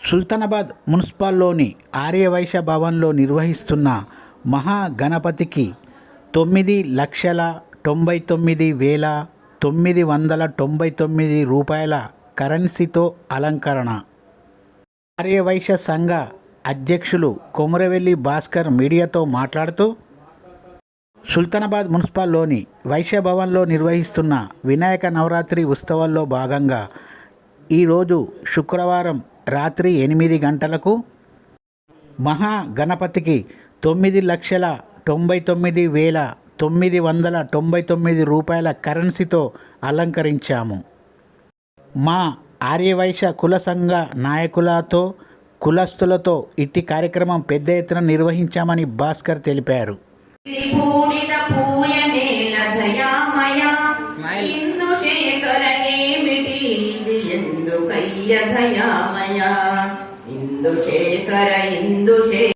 సుల్తానాబాద్ మున్సిపాల్లోని ఆర్యవైశ్య భవన్లో నిర్వహిస్తున్న మహాగణపతికి తొమ్మిది లక్షల తొంభై తొమ్మిది వేల తొమ్మిది వందల తొంభై తొమ్మిది రూపాయల కరెన్సీతో అలంకరణ. ఆర్యవైశ్య సంఘ అధ్యక్షులు కొమురవెల్లి భాస్కర్ మీడియాతో మాట్లాడుతూ సుల్తానాబాద్ మున్సిపాల్లోని వైశ్య భవన్లో నిర్వహిస్తున్న వినాయక నవరాత్రి ఉత్సవాల్లో భాగంగా ఈరోజు శుక్రవారం రాత్రి ఎనిమిది గంటలకు మహాగణపతికి తొమ్మిది లక్షల తొంభై తొమ్మిది వేల తొమ్మిది వందల తొంభై తొమ్మిది రూపాయల కరెన్సీతో అలంకరించాము. మా ఆర్యవైశ్య కుల సంఘ నాయకులతో కులస్తులతో ఇట్టి కార్యక్రమం పెద్ద ఎత్తున నిర్వహించామని భాస్కర్ తెలిపారు. नय्यधया मया इन्दुशेखर इन्दुशे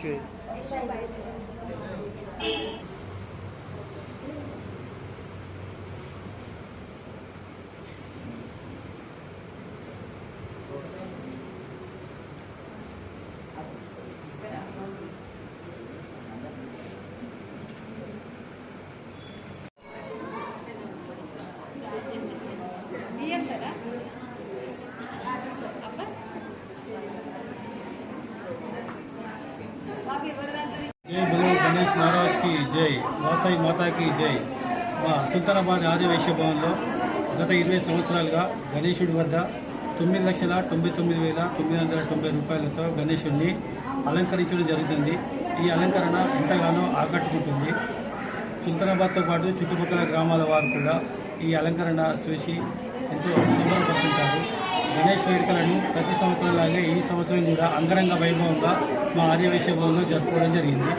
谢。జై బలో గణేష్ మహారాజ్కి జై. వాసాయి మాతాకి జై. మా సుల్తానాబాద్ ఆర్యవైశ్య భవన్లో గత ఇరవై సంవత్సరాలుగా గణేశుడి వద్ద తొమ్మిది లక్షల తొంభై తొమ్మిది వేల తొమ్మిది వందల తొంభై రూపాయలతో గణేశుడిని అలంకరించడం జరుగుతుంది. ఈ అలంకరణ ఎంతగానో ఆకట్టుకుంటుంది. సుల్తానాబాద్తో పాటు చుట్టుపక్కల గ్రామాల వారు కూడా ఈ అలంకరణ చూసి ఎంతో సంబరపడుతుంటారు. గణేష్ వేడుకలను ప్రతి సంవత్సరం లాగే ఈ సంవత్సరం కూడా అంగరంగ వైభవంగా మా ఆర్యవైశ్య భవన్లో జరుపుకోవడం జరిగింది.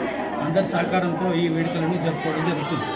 అందరి సహకారంతో ఈ వేడుకలను జరుపుకోవడం జరుగుతుంది.